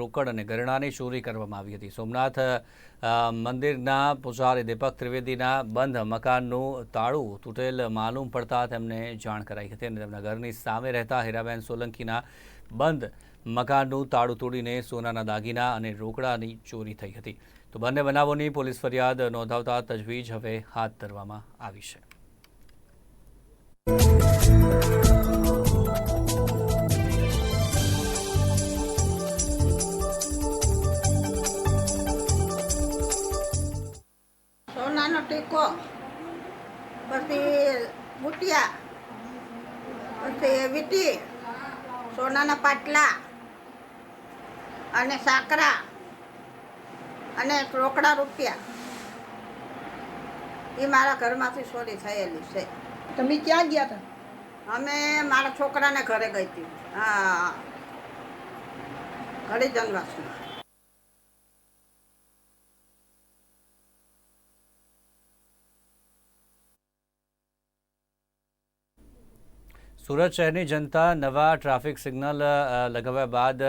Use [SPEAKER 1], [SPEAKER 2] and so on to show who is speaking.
[SPEAKER 1] રોકડ અને ગરણાની ચોરી કરવામાં આવી હતી. સોમનાથ મંદિરના પૂજારી દીપક ત્રિવેદીના બંધ મકાનનું તાળું તૂટેલ માલુમ પડતા તેમને જાણ કરાઈ હતી અને તેમના ઘરની સામે રહેતા હીરાબેન સોલંકીના બંધ મકાનનું તાળું તોડીને સોનાના દાગીના અને રોકડાની ચોરી થઈ હતી. તો બંને બનાવોની પોલીસ ફરિયાદ નોંધાવતા તજવીજ હવે હાથ ધરવામાં આવી છે.
[SPEAKER 2] સોનાનો ટીકો. પછી બુટિયા પછી વીટી સોનાના પાટલા અને સાકરા અને રોકડા રૂપિયા. એ મારા ઘરમાંથી ચોરી થયેલી છે.
[SPEAKER 3] તમે ક્યાં ગયા હતા?
[SPEAKER 2] અમે મારા છોકરાને ઘરે ગઈ હતી. હા. ઘડી જન્માષ્ટમી
[SPEAKER 1] સુરત શહેરની જનતા નવા ટ્રાફિક સિગ્નલ લગાવ્યા બાદ